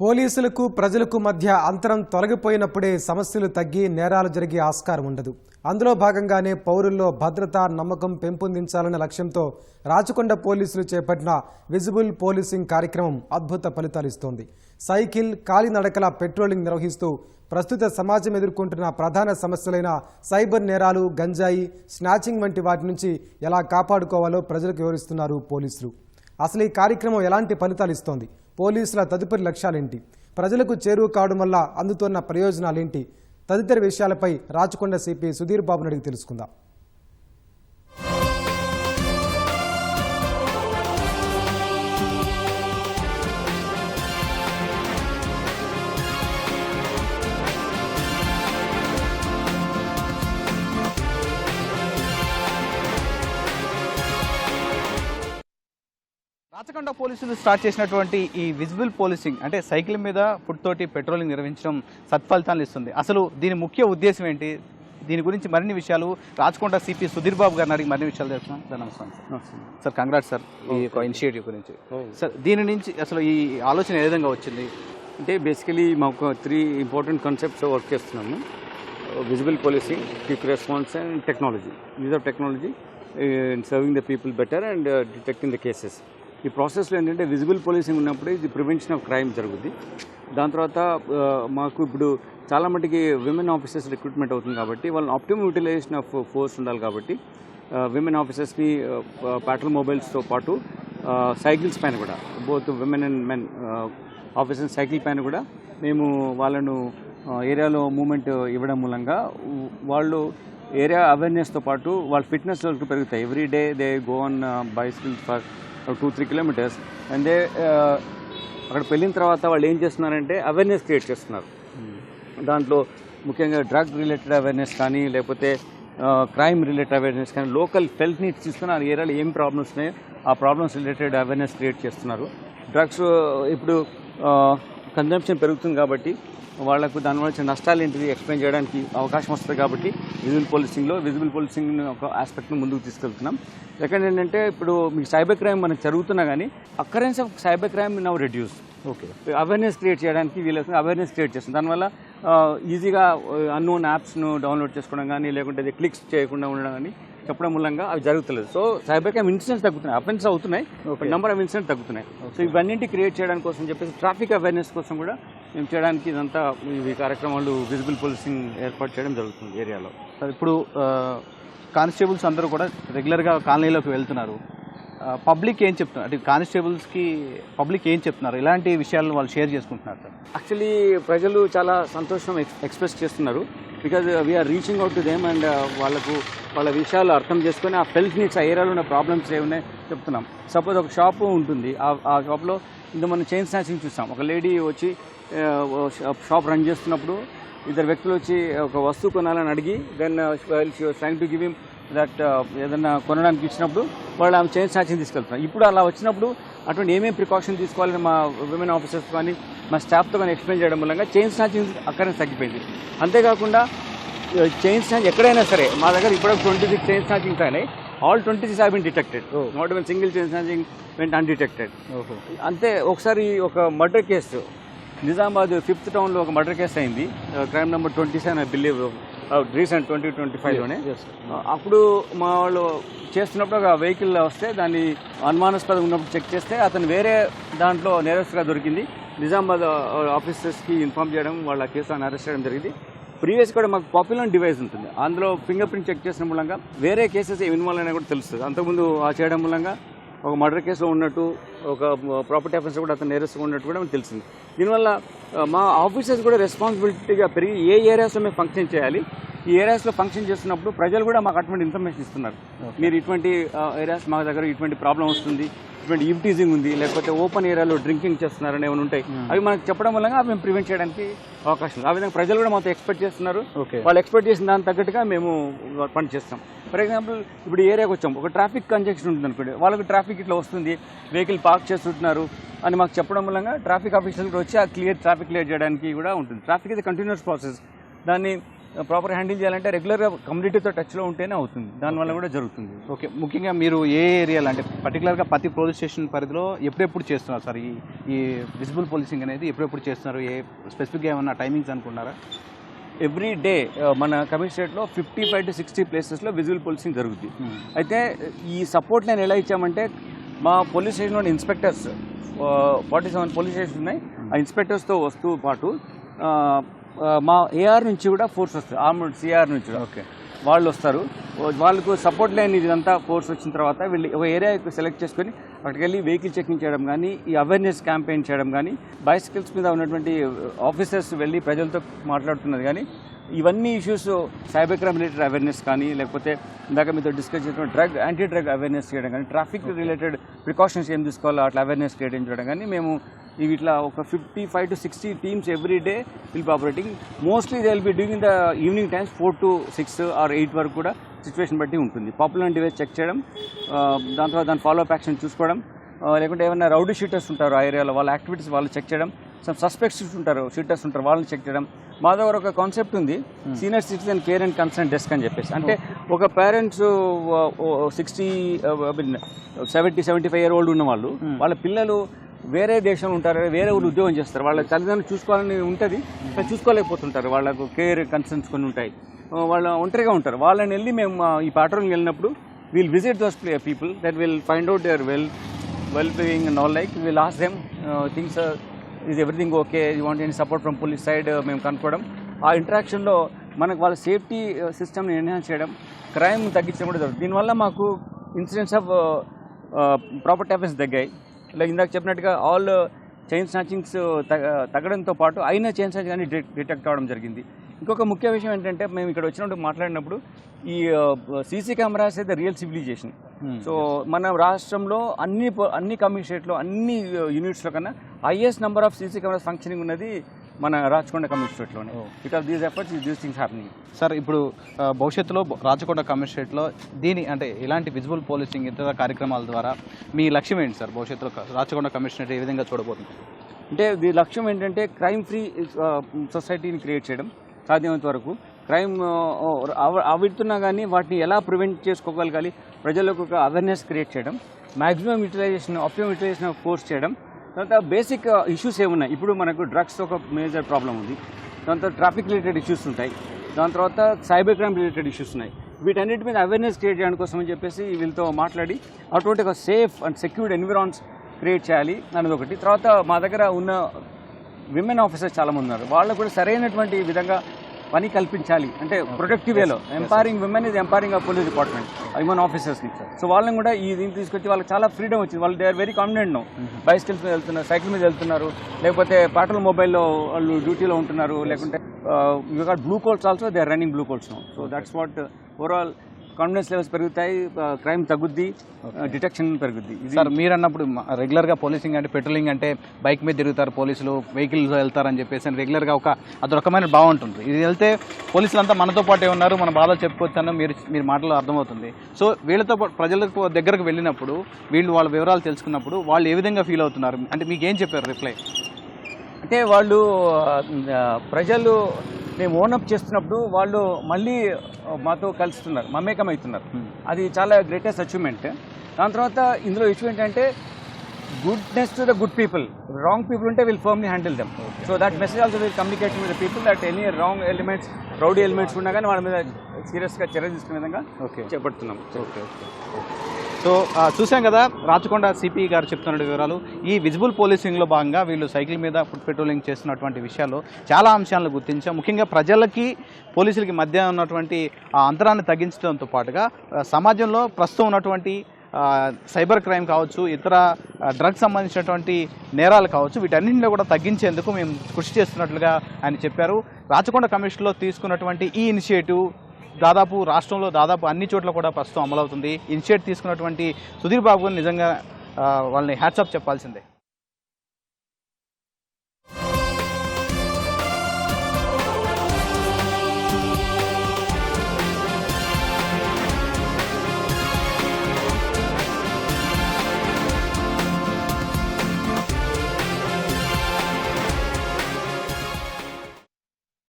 పోలీసులకు ప్రజలకు మధ్య అంతరం తొలగిపోయినప్పుడే సమస్యలు తగ్గి నేరాలు జరిగే ఆస్కారం ఉండదు. అందులో భాగంగానే పౌరుల్లో భద్రత నమ్మకం పెంపొందించాలన్న లక్ష్యంతో రాచకొండ పోలీసులు చేపట్టిన విజిబుల్ పోలీసింగ్ కార్యక్రమం అద్భుత ఫలితాలిస్తోంది సైకిల్ కాలినడకల పెట్రోలింగ్ నిర్వహిస్తూ ప్రస్తుత సమాజం ఎదుర్కొంటున్న ప్రధాన సమస్యలైన సైబర్ నేరాలు గంజాయి స్నాచింగ్ వంటి వాటి నుంచి ఎలా కాపాడుకోవాలో ప్రజలకు వివరిస్తున్నారు పోలీసులు. అసలు ఈ కార్యక్రమం ఎలాంటి ఫలితాలు ఇస్తోంది? పోలీసుల తదుపరి లక్ష్యాలేంటి? ప్రజలకు చేరువ కావడం వల్ల అందుతున్న ప్రయోజనాలేంటి? తదితర విషయాలపై రాచకొండ సిపి సుధీర్ బాబుని అడిగి తెలుసుకుందాం. రాచకొండ పోలీసులు స్టార్ట్ చేసినటువంటి ఈ విజిబుల్ పోలీసింగ్ అంటే సైకిల్ మీద ఫుడ్ తోటి పెట్రోలింగ్ నిర్వహించడం సత్ఫలితాలు ఇస్తుంది. అసలు దీని ముఖ్య ఉద్దేశం ఏంటి? దీని గురించి మరిన్ని విషయాలు రాచకొండ సిపి సుధీర్ బాబు గారిని అడిగి మరిన్ని విషయాలు తెలుసుకున్నాం సార్. నమస్కారం. సార్ కంగ్రాట్స్ సార్ ఈ యొక్క ఇనిషియేటివ్ గురించి. సార్ దీని నుంచి అసలు ఈ ఆలోచన ఏ విధంగా వచ్చింది? అంటే బేసికలీ మాకు త్రీ ఇంపార్టెంట్ కాన్సెప్ట్స్ వర్క్ చేస్తున్నాము. Visible policy quick response and technology use of technology serving the people better and detecting the cases ఈ ప్రాసెస్లో ఏంటంటే విజిబుల్ పోలీసింగ్ ఉన్నప్పుడు ఇది ప్రివెన్షన్ ఆఫ్ క్రైమ్ జరుగుద్ది. దాని తర్వాత మాకు ఇప్పుడు చాలా మటుకి విమెన్ ఆఫీసర్స్ రిక్రూట్మెంట్ అవుతుంది కాబట్టి వాళ్ళని ఆప్టిమమ్ యూటిలైజేషన్ ఆఫ్ ఫోర్స్ ఉండాలి కాబట్టి విమెన్ ఆఫీసర్స్ని ప్యాట్రల్ మొబైల్స్తో పాటు సైకిల్స్ పైన కూడా both women and men officer cycle పైన కూడా మేము వాళ్ళను ఏరియాలో మూమెంట్ ఇవ్వడం మూలంగా వాళ్ళు ఏరియా అవేర్నెస్తో పాటు వాళ్ళ ఫిట్నెస్ లెవెల్కి పెరుగుతాయి. Every day they go on bicycle for two three kilometres and they అక్కడ వెళ్ళిన తర్వాత వాళ్ళు ఏం చేస్తున్నారంటే అవేర్నెస్ క్రియేట్ చేస్తున్నారు. దాంట్లో ముఖ్యంగా డ్రగ్ రిలేటెడ్ అవేర్నెస్ కానీ లేకపోతే క్రైమ్ రిలేటెడ్ అవేర్నెస్ కానీ లోకల్ హెల్త్ నీడ్స్ తీసుకుని ఆ ఏరియాలో ఏం ప్రాబ్లమ్స్ ఉన్నాయో ఆ ప్రాబ్లమ్స్ రిలేటెడ్ అవేర్నెస్ క్రియేట్ చేస్తున్నారు. డ్రగ్స్ ఇప్పుడు కన్జంప్షన్ పెరుగుతుంది కాబట్టి వాళ్ళకు దానివల్ల వచ్చే నష్టాలు ఏంటివి ఎక్స్ప్లెయిన్ చేయడానికి అవకాశం వస్తుంది కాబట్టి విజిబుల్ పోలీసింగ్లో విజిబుల్ పోలీసింగ్ ఒక ఆస్పెక్ట్ని ముందుకు తీసుకెళ్తున్నాం. సెకండ్ ఏంటంటే ఇప్పుడు మీకు సైబర్ క్రైమ్ మనకు జరుగుతున్నా కానీ occurrence of cyber crime now reduce okay awareness create చేయడానికి వీలవుతుంది అవేర్నెస్ క్రియేట్ చేస్తుంది దానివల్ల ఈజీగా అన్నోన్ యాప్స్ను డౌన్లోడ్ చేసుకోవడం కానీ లేకుంటే అది క్లిక్స్ చేయకుండా ఉండడం కానీ చెప్పడం మూలంగా అవి జరుగుతలేదు. సో సైబర్ క్రైమ్ ఇన్సిడెంట్స్ తగ్గుతున్నాయి. అఫెన్స్ అవుతున్నాయి నెంబర్ ఆఫ్ ఇన్సిడెంట్స్ తగ్గుతున్నాయి. సో ఇవన్నింటి క్రియేట్ చేయడానికి కోసం చెప్పేసి ట్రాఫిక్ అవేర్నెస్ కోసం కూడా మేము చేయడానికి ఇదంతా ఇవి కార్యక్రమాలు విజిబుల్ పోలీసింగ్ ఏర్పాటు చేయడం జరుగుతుంది ఏరియాలో. సార్ ఇప్పుడు కానిస్టేబుల్స్ అందరూ కూడా రెగ్యులర్గా కాలనీలోకి వెళ్తున్నారు. పబ్లిక్ ఏం చెప్తున్నారు? అంటే కానిస్టేబుల్స్కి పబ్లిక్ ఏం చెప్తున్నారు? ఇలాంటి విషయాలను వాళ్ళు షేర్ చేసుకుంటున్నారు సార్. యాక్చువల్లీ ప్రజలు చాలా సంతోషం ఎక్స్- ఎక్స్ప్రెస్ చేస్తున్నారు. Because we are reaching out to them and వాళ్ళకు వాళ్ళ విషయాలు అర్థం చేసుకొని ఆ హెల్త్ నీడ్స్ ఆ ఏరియాలో ఉన్న ప్రాబ్లమ్స్ ఏమున్నాయి చెప్తున్నాం. సపోజ్ ఒక షాప్ ఉంటుంది. ఆ ఆ షాప్లో ఇంత మనం చైన్ స్నాచింగ్ చూస్తాం ఒక లేడీ వచ్చి షాప్ రన్ చేస్తున్నప్పుడు ఇద్దరు వ్యక్తులు వచ్చి ఒక వస్తువు కొనాలని అడిగి then trying to give him that ఏదన్నా కొనడానికి ఇచ్చినప్పుడు వాళ్ళు ఆమె చైన్ స్నాచింగ్ తీసుకెళ్తున్నారు. ఇప్పుడు అలా వచ్చినప్పుడు అటువంటి ఏమేమి ప్రికాషన్ తీసుకోవాలని మా విమెన్ ఆఫీసర్స్ కానీ మా స్టాఫ్తో కానీ ఎక్స్ప్లెయిన్ చేయడం మూలంగా చైన్ స్నాచింగ్ అక్కడనే తగ్గిపోయింది. అంతేకాకుండా చైన్ స్నాచ్ ఎక్కడైనా సరే మా దగ్గర ఇప్పుడు ట్వంటీ సిక్స్ చైన్ స్నాచింగ్స్ అయినాయి all twenty six have been detected not even single chain snatching went undetected అంతే ఒకసారి ఒక మర్డర్ కేసు నిజామాబాద్ ఫిఫ్త్ టౌన్లో ఒక మర్డర్ కేసు అయింది. Crime number twenty seven I believe recent twenty twenty ఫైవ్లోనే అప్పుడు మా వాళ్ళు చేస్తున్నప్పుడు ఒక వెహికల్ వస్తే దాన్ని అనుమానాస్పదం ఉన్నప్పుడు చెక్ చేస్తే అతను వేరే దాంట్లో నేరస్తుగా దొరికింది. నిజామాబాద్ ఆఫీసర్స్కి ఇన్ఫామ్ చేయడం వాళ్ళ కేసు అరెస్ట్ చేయడం జరిగింది. ప్రీవియస్ కూడా మాకు పాపులర్ డివైస్ ఉంటుంది. అందులో ఫింగర్ ప్రింట్ చెక్ చేసిన మూలంగా వేరే కేసెస్ ఏమి ఇన్వాల్వ్ అయినా కూడా తెలుస్తుంది. అంతకుముందు ఆ చేయడం మూలంగా ఒక మర్డర్ కేసులో ఉన్నట్టు ఒక ప్రాపర్టీ అఫెన్స్ కూడా అతను నేరస్తుగా ఉన్నట్టు కూడా మనకు తెలిసింది. దీనివల్ల మా ఆఫీసర్స్ కూడా రెస్పాన్సిబిలిటీగా పెరిగి ఏ ఏరియాస్లో మేము ఫంక్షన్ చేయాలి ఈ ఏరియాస్లో ఫంక్షన్ చేస్తున్నప్పుడు ప్రజలు కూడా మాకు అటువంటి ఇన్ఫర్మేషన్ ఇస్తున్నారు. మీరు ఇటువంటి ఏరియాస్ మా దగ్గర ఇటువంటి ప్రాబ్లం వస్తుంది ఇటువంటి ఈవ్టీజింగ్ ఉంది లేకపోతే ఓపెన్ ఏరియాలో డ్రింకింగ్ చేస్తున్నారని ఏమైనా ఉంటాయి అవి మనకు చెప్పడం వల్ల మేము ప్రివెంట్ చేయడానికి అవకాశం ఆ విధంగా ప్రజలు కూడా మాతో ఎక్స్పెక్ట్ చేస్తున్నారు. వాళ్ళు ఎక్స్పెక్ట్ చేసిన దానికి తగ్గట్టుగా మేము పని చేస్తాం. ఫర్ ఎగ్జాంపుల్ ఇప్పుడు ఏరియాకి వచ్చాం. ఒక ట్రాఫిక్ కంజెక్షన్ ఉంటుంది అనుకోండి వాళ్ళకి ట్రాఫిక్ ఇట్లా వస్తుంది. వెహికల్ పార్క్ చేస్తుంటున్నారు అని మాకు చెప్పడం మూలంగా ట్రాఫిక్ ఆఫీసర్లు వచ్చి ఆ క్లియర్ ట్రాఫిక్ క్లియర్ చేయడానికి కూడా ఉంటుంది. ట్రాఫిక్ ఇది కంటిన్యూస్ ప్రాసెస్ దాన్ని ప్రాపర్ హ్యాండిల్ చేయాలంటే రెగ్యులర్గా కమ్యూనిటీతో టచ్లో ఉంటేనే అవుతుంది. దానివల్ల కూడా జరుగుతుంది. ఓకే ముఖ్యంగా మీరు ఏ ఏరియాలో అంటే పర్టికులర్గా ప్రతి పోలీస్ స్టేషన్ పరిధిలో ఎప్పుడెప్పుడు చేస్తున్నారు? సార్ ఈ ఈ విజిబుల్ పోలీసింగ్ అనేది ఎప్పుడెప్పుడు చేస్తున్నారు? ఏ స్పెసిఫిక్గా ఏమన్నా టైమింగ్స్ అనుకున్నారా? ఎవ్రీ డే మన కమిషనరేట్లో ఫిఫ్టీ ఫైవ్ టు సిక్స్టీ ప్లేసెస్లో విజువల్ పోలీసింగ్ జరుగుతుంది అయితే ఈ సపోర్ట్ నేను ఎలా ఇచ్చామంటే మా police స్టేషన్లోని inspectors forty seven police station ఉన్నాయి. ఆ ఇన్స్పెక్టర్స్తో వస్తూ పాటు మా ఏఆర్ నుంచి కూడా ఫోర్స్ వస్తుంది. ఆర్మడ్ సిఆర్ నుంచి కూడా. ఓకే. వాళ్ళు వస్తారు. వాళ్ళకు సపోర్ట్ లైన్ ఇదంతా ఫోర్స్ వచ్చిన తర్వాత వీళ్ళు ఒక ఏరియా సెలెక్ట్ చేసుకొని అక్కడికి వెళ్ళి వెహికల్ చెకింగ్ చేయడం కానీ ఈ అవేర్నెస్ క్యాంపెయిన్ చేయడం కానీ బైసికల్స్ మీద ఉన్నటువంటి ఆఫీసర్స్ వెళ్ళి ప్రజలతో మాట్లాడుతున్నది కానీ ఇవన్నీ issues cyber crime related awareness కానీ లేకపోతే ఇందాక మీతో డిస్కస్ చేసిన డ్రగ్ యాంటీ డ్రగ్ అవేర్నెస్ చేయడం కానీ ట్రాఫిక్ రిలేటెడ్ ప్రికాషన్స్ ఏం తీసుకోవాలో అట్లా అవేర్నెస్ క్రియేట్ చేయడం కానీ మేము ఇవి ఇట్లా ఒక fifty five to sixty teams every day will be operating mostly they will be doing the evening times four to six or eight వరకు కూడా. సిచ్యువేషన్ బట్టి ఉంటుంది. పాపులర్ డివైస్ చెక్ చేయడం దాని తర్వాత దాని ఫాలో అప్ యాక్షన్ చూసుకోవడం లేకుంటే ఏమైనా రౌడీ షీటర్స్ ఉంటారు ఆ ఏరియాలో వాళ్ళ యాక్టివిటీస్ వాళ్ళు చెక్ చేయడం సమ్ సస్పెక్ట్స్ ఉంటారు షీటర్స్ ఉంటారు వాళ్ళని చెక్ చేయడం. మా దగ్గర ఒక కాన్సెప్ట్ ఉంది senior citizen care and concern desk అని చెప్పేసి. అంటే ఒక parents sixty seventy seventy five year old ఉన్న వాళ్ళు వాళ్ళ పిల్లలు వేరే దేశంలో ఉంటారు వేరే ఊరు ఉద్యోగం చేస్తారు. వాళ్ళ తల్లిదండ్రులు చూసుకోవాలని ఉంటుంది కానీ చూసుకోలేకపోతుంటారు. వాళ్ళకు కేర్ కన్సర్న్స్ కొన్ని ఉంటాయి. వాళ్ళు ఒంటరిగా ఉంటారు. వాళ్ళని వెళ్ళి మేము ఈ పాట్రోల్కి వెళ్ళినప్పుడు we'll visit those play people that will find out their well well being and all like will ask them things is everything okay you want any support from police side మేము కనుక్కోవడం. ఆ ఇంటరాక్షన్లో మనకు వాళ్ళ సేఫ్టీ సిస్టమ్ని enhance చేయడం. Crime తగ్గించడం కూడా జరుగుతుంది. దీనివల్ల మాకు ఇన్సిడెంట్స్ ఆఫ్ ప్రాపర్టీ అఫెన్స్ తగ్గాయి. ఇలా ఇందాక చెప్పినట్టుగా ఆల్ చైన్ స్నాచింగ్స్ తగ్గడంతో పాటు అయిన చైన్ స్నాచింగ్ అని డిటెక్ట్ అవ్వడం జరిగింది. ఇంకొక ముఖ్య విషయం ఏంటంటే మేము ఇక్కడ వచ్చినప్పుడు మాట్లాడినప్పుడు ఈ సీసీ కెమెరాస్ అయితే రియల్ సివిలైజేషన్. సో మన రాష్ట్రంలో అన్ని అన్ని కమిషనరేట్లో అన్ని యూనిట్స్లో కన్నా highest number of CC cameras functioning ఉన్నది మన Rachakonda కమిషనరేట్లోనే. Because these efforts these things happening sir ఇప్పుడు భవిష్యత్తులో రాచకొండ కమిషనరేట్లో దీని అంటే ఇలాంటి విజిబుల్ పోలీసింగ్ ఇతర కార్యక్రమాల ద్వారా మీ లక్ష్యం ఏంటి సార్ భవిష్యత్తులో రాచకొండ కమిషనరేట్ ఏ విధంగా చూడబోతుంది? అంటే దీని లక్ష్యం ఏంటంటే క్రైమ్ ఫ్రీ సొసైటీని క్రియేట్ చేయడం. సాధ్యమైనంత వరకు క్రైమ్ అవిడుతున్నా కానీ వాటిని ఎలా ప్రివెంట్ చేసుకోగలగాలి? ప్రజలకు ఒక అవేర్నెస్ క్రియేట్ చేయడం maximum utilization optimum utilization course చేయడం తర్వాత బేసిక్ ఇష్యూస్ ఏమున్నాయి? ఇప్పుడు మనకు డ్రగ్స్ ఒక మేజర్ ప్రాబ్లం ఉంది. దాని తర్వాత ట్రాఫిక్ రిలేటెడ్ ఇష్యూస్ ఉంటాయి. దాని తర్వాత సైబర్ క్రైమ్ రిలేటెడ్ ఇష్యూస్ ఉన్నాయి. వీటన్నిటి మీద అవేర్నెస్ క్రియేట్ చేయడం కోసం అని చెప్పేసి వీళ్ళతో మాట్లాడి అటువంటి ఒక safe and secured environs create చేయాలి అన్నది ఒకటి. తర్వాత మా దగ్గర ఉన్న విమెన్ ఆఫీసర్స్ చాలా మంది ఉన్నారు. వాళ్ళకు కూడా సరైనటువంటి విధంగా పని కల్పించాలి. అంటే ప్రొటెక్టివ్ వేలో ఎంపవరింగ్ విమెన్ ఇది empowering of police department human ఆఫీసర్స్ని so వాళ్ళని కూడా ఈ దీన్ని తీసుకొచ్చి వాళ్ళకి చాలా ఫ్రీడమ్ వచ్చింది. వాళ్ళు they are very confident no bicycles మీద వెళ్తున్నారు సైకిల్ మీద వెళ్తున్నారు. లేకపోతే పాటల్ మొబైల్లో వాళ్ళు డ్యూటీలో ఉంటున్నారు. లేకుంటే you got blue colts also they are running blue colts no so that's what overall confidence levels పెరుగుతాయి క్రైమ్ తగ్గుద్ది డిటెక్షన్ పెరుగుద్ది. సార్ మీరు అన్నప్పుడు రెగ్యులర్గా పోలీసింగ్ అంటే పెట్రోలింగ్ అంటే బైక్ మీద తిరుగుతారు పోలీసులు వెహికల్స్ వెళ్తారని చెప్పేసి అని రెగ్యులర్గా ఒక అది రకమైన ఉంటుంది. ఇది వెళ్తే పోలీసులు అంతా మనతో పాటే ఉన్నారు మన బాధలు చెప్పుకోవచ్చాను మీరు మీరు మాటలు అర్థమవుతుంది. సో వీళ్ళతో ప్రజలకు దగ్గరకు వెళ్ళినప్పుడు వీళ్ళు వాళ్ళ వివరాలు తెలుసుకున్నప్పుడు వాళ్ళు ఏ విధంగా ఫీల్ అవుతున్నారు? అంటే మీకు ఏం చెప్పారు రిప్లై? అంటే వాళ్ళు ప్రజలు మేము ఓనప్ చేస్తున్నప్పుడు వాళ్ళు మళ్ళీ మాతో కలుస్తున్నారు మమేకం అవుతున్నారు అది చాలా గ్రేటెస్ట్ అచీవ్మెంట్ దాని తర్వాత ఇందులో ఇష్యూ ఏంటంటే goodness to the good people wrong people ఉంటే will firmly handle them so that message also will communicate with the people that any wrong elements rowdy elements ఉన్నా కానీ వాళ్ళ మీద సీరియస్గా చర్య తీసుకునే విధంగా ఓకే చేపడుతున్నాం. ఓకే ఓకే సో చూసాం కదా రాచకొండ సిపి గారు చెప్తున్న వివరాలు. ఈ విజిబుల్ పోలీసింగ్లో భాగంగా వీళ్ళు సైకిల్ మీద ఫుడ్ పెట్రోలింగ్ చేస్తున్నటువంటి విషయాల్లో చాలా అంశాలను గుర్తించాం. ముఖ్యంగా ప్రజలకి పోలీసులకి మధ్య ఉన్నటువంటి ఆ అంతరాన్ని తగ్గించడంతో పాటుగా సమాజంలో ప్రస్తుతం ఉన్నటువంటి సైబర్ క్రైమ్ కావచ్చు ఇతర డ్రగ్స్ సంబంధించినటువంటి నేరాలు కావచ్చు వీటన్నింటిలో కూడా తగ్గించేందుకు మేము కృషి చేస్తున్నట్లుగా ఆయన చెప్పారు. రాచకొండ కమిషన్లో తీసుకున్నటువంటి ఈ ఇనిషియేటివ్ దాదాపు రాష్ట్రంలో దాదాపు అన్ని చోట్ల కూడా ప్రస్తుతం అమలవుతుంది. ఇనిషియేట్ తీసుకున్నటువంటి సుధీర్ బాబు నిజంగా వాళ్ళని హ్యాట్సాప్ చెప్పాల్సిందే.